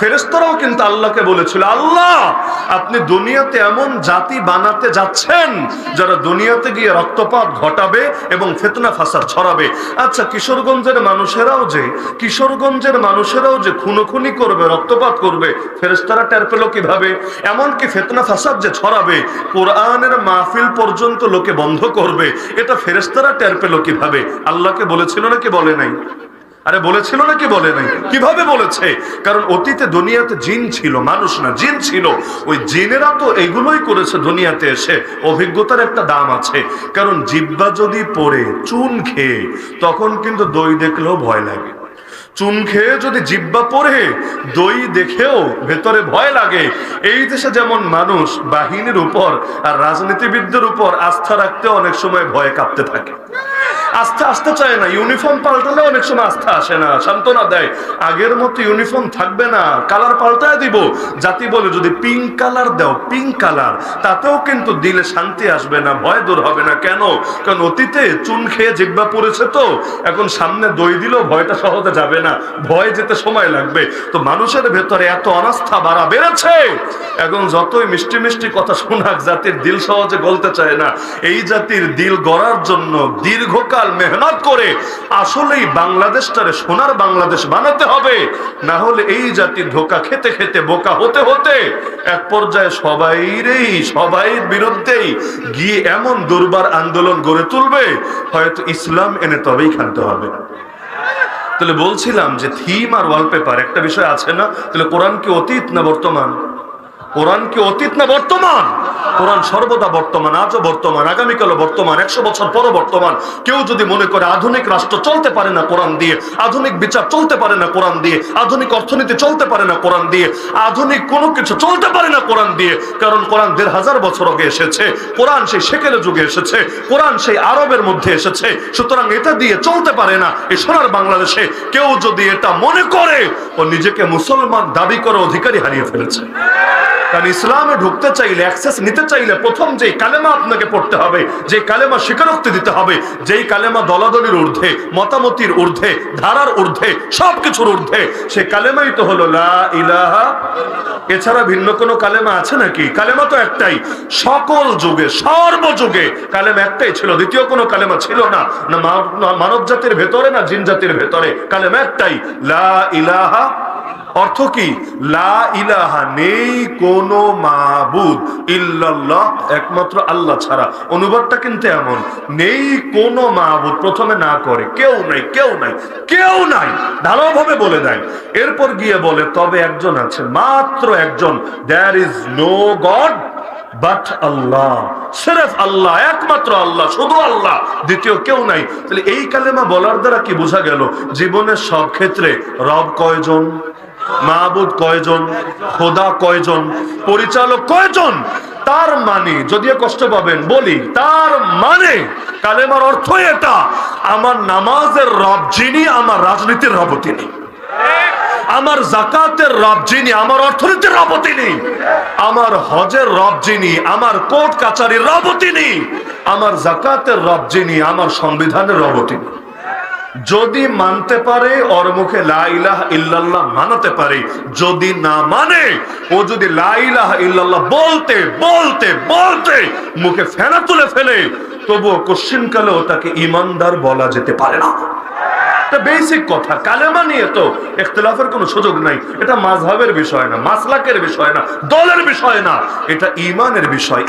ফেরেস্তরাও কিন্তু আল্লাহকে বলেছিল, আল্লাহ, আপনি দুনিয়াতে এমন জাতি বানাতে যাচ্ছেন যারা দুনিয়াতে গিয়ে রক্তপাত ঘটাবে এবং ফেতনা ফাসাদ ছড়াবে। আচ্ছা কিশোরগঞ্জের মানুষেরাও যে, কিশোরগঞ্জের মানুষেরাও যে খুনোখুনি করবে, রক্তপাত করবে ফেরেস্তারা টের পেল কীভাবে? এমনকি ফেতনা ফাসাদ যে ছড়াবে, কোরআনের মাহফিল পর্যন্ত লোকে বন্ধ করবে। এটা ফেরেস্তারা টের পেল কীভাবে? আল্লাহকে বলেছিল নাকি বলে নাই? আরে বলেছিল নাকি বলে নাই? কীভাবে বলেছে? কারণ অতীতে দুনিয়াতে জিন ছিল, মানুষ না, জিন ছিল। ওই জিনেরা তো এগুলোই করেছে দুনিয়াতে এসে। অভিজ্ঞতার একটা দাম আছে। কারণ জিব্বা যদি পড়ে, চুন খেয়ে, তখন কিন্তু দই দেখলেও ভয় লাগে। চুন খেয়ে যদি জিব্বা পড়ে, দই দেখেও ভেতরে ভয় লাগে। এই দেশে যেমন মানুষ বাহিনীর উপর আর রাজনীতিবিদদের উপর আস্থা রাখতে অনেক সময় ভয়ে কাঁপতে থাকে। আস্থা আসতে চায় না। ইউনিফর্ম পাল্টালে অনেক সময় আস্থা আসে না। সান্ত্বনা দেয়, আগের মতো ইউনিফর্ম থাকবে না, কালার পাল্টায় দিব। জাতি বলে, যদি পিঙ্ক কালার দাও পিঙ্ক কালার তাতেও কিন্তু দিলে শান্তি আসবে না, ভয় দূর হবে না। কেন? কারণ অতীতে চুন খেয়ে জিব্বা পড়েছে তো, এখন সামনে দই দিলেও ভয়টা সহজে যাবে না, ভয় যেতে সময় লাগবে। তো মানুষের ভেতরে এত অনাস্থা, বাড়া বেড়েছে। এখন যতই মিষ্টি মিষ্টি কথা শোনাক, জাতির দিল সহজে গলতে চায় না। এই জাতির দিল গড়ার জন্য দীর্ঘকাল মেহনত করে আসলেই বাংলাদেশটারে সোনার বাংলাদেশ বানাতে হবে। না হলে এই জাতির ধোকা খেতে খেতে, বোকা হতে হতে এক পর্যায়ে সবাইরেই সবাই বিরুদ্ধেই গিয়ে এমন দুর্বার আন্দোলন গড়ে তুলবে, হয়তো ইসলাম এনে তবেই খানতে হবে। তাহলে বলছিলাম যে থিম আর ওয়ালপেপার একটা বিষয় আছে না? তাহলে কোরআন কি অতীত না বর্তমান? কোরআন কি অতীত না বর্তমান? কোরআন সর্বদা বর্তমান, আজও বর্তমান, আগামীকালও বর্তমান, একশো বছর পরও বর্তমান। কেউ যদি মনে করে আধুনিক রাষ্ট্র চলতে পারে না কোরআন দিয়ে, আধুনিক বিচার চলতে পারে না কোরআন দিয়ে, আধুনিক অর্থনীতি চলতে পারে না কোরআন দিয়ে, আধুনিক কোনো কিছু চলতে পারে না কোরআন দিয়ে, কারণ কোরআন দেড় হাজার বছর আগে এসেছে, কোরআন সেই সেকেলে যুগে এসেছে, কোরআন সেই আরবের মধ্যে এসেছে, সুতরাং এটা দিয়ে চলতে পারে না এই সোনার বাংলাদেশে কেউ যদি এটা মনে করে, ও নিজেকে মুসলমান দাবি করে অধিকারী হারিয়ে ফেলেছে। কারণ ইসলামে ঢুকতে চাইলে অ্যাক্সেস নিতে চাইলে প্রথম যে কালেমা আপনাকে পড়তে হবে যে কালেমা স্বীকারোক্তি দিতে হবে, যেই কালেমা দলাদলির ঊর্ধ্বে, মতামতির ঊর্ধ্বে, ধারার ঊর্ধ্বে সব কিছুর ঊর্ধ্বে, সে কালেমাই তো হলো লা ইলাহা। এছাড়া ভিন্ন কোনো কালেমা আছে নাকি? কালেমা তো একটাই, সকল যুগে, সর্বযুগে কালেমা একটাই ছিল, দ্বিতীয় কোনো কালেমা ছিল না। না মানব জাতির ভেতরে না জিন জাতির ভেতরে, কালেমা একটাই, লা ইলাহা অর্থ কি? লা ইলাহা নেই কোন মাহবুদ ইল্লাল্লাহ, একমাত্র আল্লাহ ছাড়া। অনুবাদটা কিন্তু এমন, নেই কোন মাহবুদ প্রথমে না করে, কেউ নাই কেউ নাই কেউ নাই ঢালাওভাবে বলে দেয়। এরপর গিয়ে বলে, তবে একজন আছে, মাত্র একজন there is no god but Allah সেরেফ আল্লাহ, একমাত্র আল্লাহ, শুধু আল্লাহ, দ্বিতীয় কেউ নাই। তাহলে এই কালেমা বলার দ্বারা কি বোঝা গেল? জীবনের সব ক্ষেত্রে রব কয়জন? মাহবুদ কয়জন? খোদা কয়জন? পরিচালক কয়জন? তার মানে যদিও কষ্ট পাবেন, বলি, তার মানে কালেমার অর্থ এটা, আমার নামাজের রব যিনি, আমার রাজনীতির রব তিনি। আমার জাকাতের রব যিনি, আমার অর্থনীতির রব তিনি। আমার হজের রব যিনি, আমার কোর্ট কাচারির রব তিনি। আমার জাকাতের রব যিনি, আমার সংবিধানের রব তিনি। যদি মানতে পারে, ওর মুখে লাইলাহ ইল্লাল্লাহ মানাতে পারে। যদি না মানে ও যদি লাইলাহ ইল্লাল্লাহ বলতে বলতে বলতে মুখে ফেনা তুলে ফেলে, তবুও কোশ্চিনকালেও তাকে ইমানদার বলা যেতে পারে না। এটা বেসিক কথা, কালেমা নিয়ে তো ইখতিলাফের কোনো সুযোগ নাই। এটা মাযহাবের বিষয় না, মাসলাকের বিষয় না, দলের বিষয় না, এটা ইমানের বিষয়।